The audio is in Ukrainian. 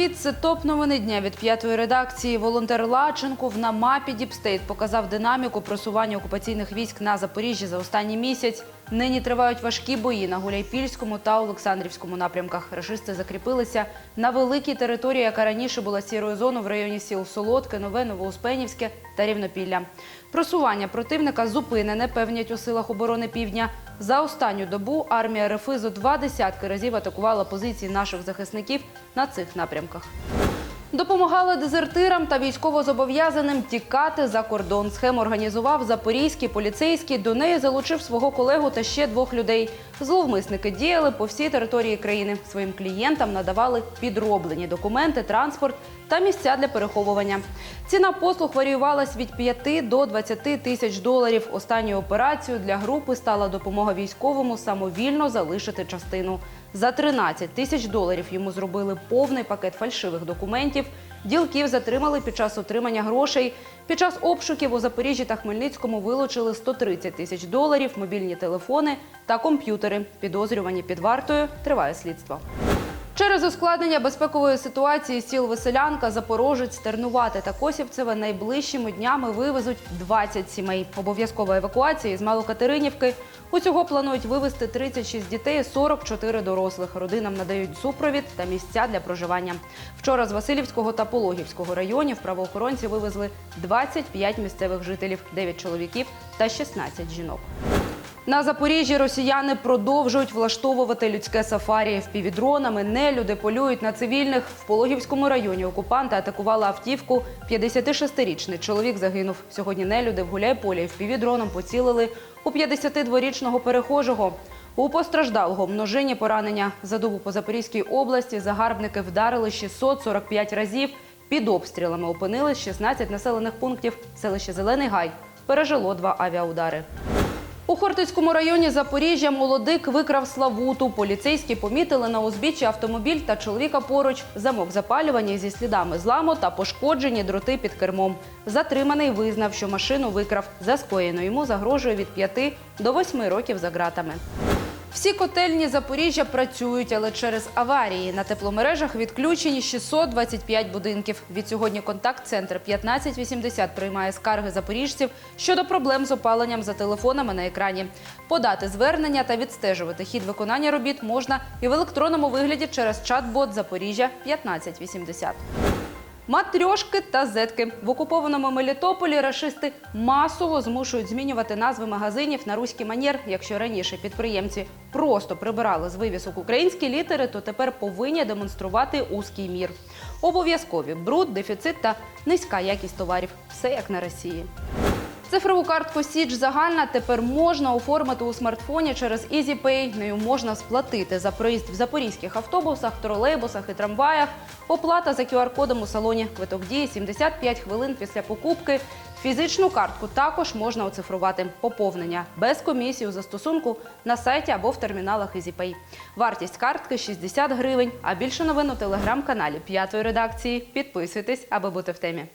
привіт! Це топ новини дня від п'ятої редакції. Волонтер Лаченков на мапі Діпстейт показав динаміку просування окупаційних військ на Запоріжжі за останній місяць. Нині тривають важкі бої на Гуляйпільському та Олександрівському напрямках. Рашисти закріпилися на великій території, яка раніше була сірою зоною в районі сіл Солодке, Нове, Новоуспенівське та Рівнопілля. Просування противника зупинене, певнять у силах оборони півдня. За останню добу армія РФ зо два десятки разів атакувала позиції наших захисників на цих напрямках. Допомагали дезертирам та військовозобов'язаним тікати за кордон. Схему організував запорізький поліцейський. До неї залучив свого колегу та ще двох людей. Зловмисники діяли по всій території країни. Своїм клієнтам надавали підроблені документи, транспорт та місця для переховування. Ціна послуг варіювалась від 5 до 20 тисяч доларів. Останньою операцією для групи стала допомога військовому самовільно залишити частину. За 13 тисяч доларів йому зробили повний пакет фальшивих документів. Ділків затримали під час отримання грошей. Під час обшуків у Запоріжжі та Хмельницькому вилучили 130 тисяч доларів, мобільні телефони та комп'ютери. Підозрювані під вартою триває слідство. Через ускладнення безпекової ситуації сіл Веселянка, Запорожець, Тернувати та Косівцеве найближчими днями вивезуть 20 сімей. Обов'язкова евакуація із Малокатеринівки. Усього планують вивезти 36 дітей, 44 дорослих. Родинам надають супровід та місця для проживання. Вчора з Васильівського та Пологівського районів правоохоронці вивезли 25 місцевих жителів, 9 чоловіків та 16 жінок. На Запоріжжі росіяни продовжують влаштовувати людське сафарі. Впівдронами нелюди полюють на цивільних. В Пологівському районі окупанти атакували автівку. 56-річний чоловік загинув. Сьогодні нелюди в Гуляйполі впівдроном поцілили у 52-річного перехожого. У постраждалого множинні поранення за добу по Запорізькій області загарбники вдарили 645 разів. Під обстрілами опинились 16 населених пунктів. Селище Зелений Гай пережило два авіаудари. У Хортицькому районі Запоріжжя молодик викрав Славуту. Поліцейські помітили на узбіччі автомобіль та чоловіка поруч. Замок запалювання зі слідами зламу та пошкоджені дроти під кермом. Затриманий визнав, що машину викрав. За скоєно йому загрожує від 5 до 8 років за ґратами. Всі котельні Запоріжжя працюють, але через аварії на тепломережах відключені 625 будинків. Від сьогодні контакт-центр 1580 приймає скарги запоріжців щодо проблем з опаленням за телефонами на екрані. Подати звернення та відстежувати хід виконання робіт можна і в електронному вигляді через чат-бот Запоріжжя 1580. Матрьошки та зетки в окупованому Мелітополі рашисти масово змушують змінювати назви магазинів на руський манір. Якщо раніше підприємці просто прибирали з вивісок українські літери, то тепер повинні демонструвати узкий мір. Обов'язкові бруд, дефіцит та низька якість товарів. Все як на Росії. Цифрову картку Січ загальна тепер можна оформити у смартфоні через EasyPay. Нею можна сплатити за проїзд в запорізьких автобусах, тролейбусах і трамваях. Оплата за QR-кодом у салоні квиток дії 75 хвилин після покупки. Фізичну картку також можна оцифрувати. Поповнення без комісії у застосунку на сайті або в терміналах EasyPay. Вартість картки 60 гривень. А більше новин у телеграм-каналі п'ятої редакції. Підписуйтесь, аби бути в темі.